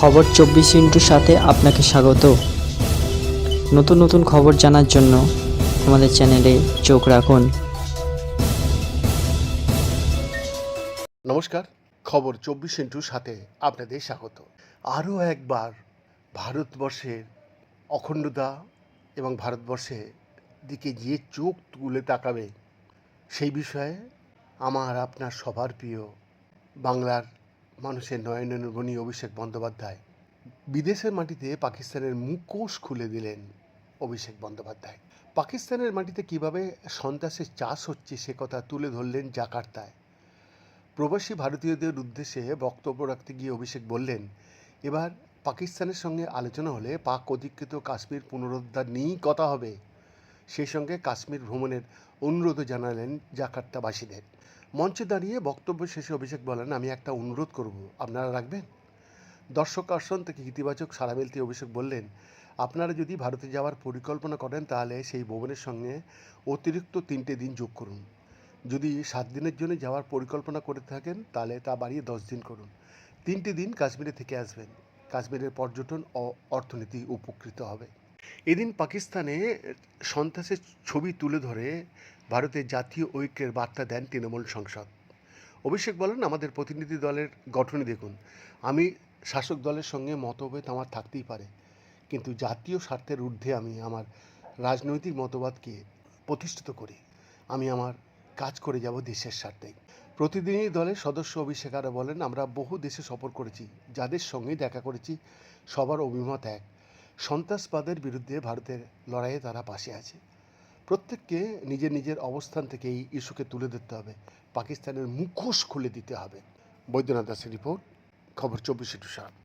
খবর চব্বিশ ইন্টুর সাথে আপনাকে স্বাগত। নতুন নতুন খবর জানার জন্য আমাদের চ্যানেলে চোখ রাখুন। নমস্কার, খবর চব্বিশ ইন্টুর সাথে আপনাদের স্বাগত। আরও একবার ভারতবর্ষের অখণ্ডতা এবং ভারতবর্ষের দিকে যে চোখ তুলে তাকাবে সেই বিষয়ে আমার আপনার সবার প্রিয় বাংলার মানুষের নয়নমণি অভিষেক বন্দ্যোপাধ্যায়। বিদেশের মাটিতে পাকিস্তানের মুখোশ খুলে দিলেন অভিষেক বন্দ্যোপাধ্যায়। পাকিস্তানের মাটিতে কীভাবে সন্ত্রাসের চাষ হচ্ছে সে কথা তুলে ধরলেন জাকার্তায়। প্রবাসী ভারতীয়দের উদ্দেশ্যে বক্তব্য রাখতে গিয়ে অভিষেক বললেন, এবার পাকিস্তানের সঙ্গে আলোচনা হলে পাক অধিকৃত কাশ্মীর পুনরুদ্ধার নিয়েই কথা হবে। সেই সঙ্গে কাশ্মীর ভ্রমণের অনুরোধও জানালেন জাকার্তাবাসীদের। মঞ্চে দাঁড়িয়ে বক্তব্য শেষে অভিষেক বলেন, আমি একটা অনুরোধ করব, আপনারা রাখবেন? দর্শক আসন থেকে ইতিবাচক সাড়া মিলতে অভিষেক বললেন, আপনারা যদি ভারতে যাওয়ার পরিকল্পনা করেন, তাহলে সেই ভ্রমণের সঙ্গে অতিরিক্ত তিনটে দিন যোগ করুন। যদি সাত দিনের জন্য যাওয়ার পরিকল্পনা করে থাকেন, তাহলে তা বাড়িয়ে দশ দিন করুন। তিনটি দিন কাশ্মীরে থেকে আসবেন। কাশ্মীরের পর্যটন ও অর্থনীতি উপকৃত হবে। এদিন পাকিস্তানে সন্ত্রাসের ছবি তুলে ধরে ভারতের জাতীয় ঐক্যের বার্তা দেন তৃণমূল সংসদ। অভিষেক বলেন, আমাদের প্রতিনিধি দলের গঠনই দেখুন, আমি শাসক দলের সঙ্গে মতভেদ আমার থাকতেই পারে, কিন্তু জাতীয় স্বার্থের ঊর্ধ্বে আমি আমার রাজনৈতিক মতবাদকে প্রতিষ্ঠিত করি, আমি আমার কাজ করে যাব দেশের স্বার্থে। প্রতিদিনই দলের সদস্য অভিষেক আরও বলেন, আমরা বহু দেশে সফর করেছি, যাদের সঙ্গেই দেখা করেছি, সবার অভিমত এক। সন্ত্রাসবাদের বিরুদ্ধে ভারতের লড়াইয়ে তারা পাশে আছে। প্রত্যেককে নিজের নিজের অবস্থান থেকে এই ইস্যুকে তুলে ধরতে হবে। পাকিস্তানের মুখোশ খুলে দিতে হবে। বৈদ্যনাথ দাসের রিপোর্ট, খবর চব্বিশে টু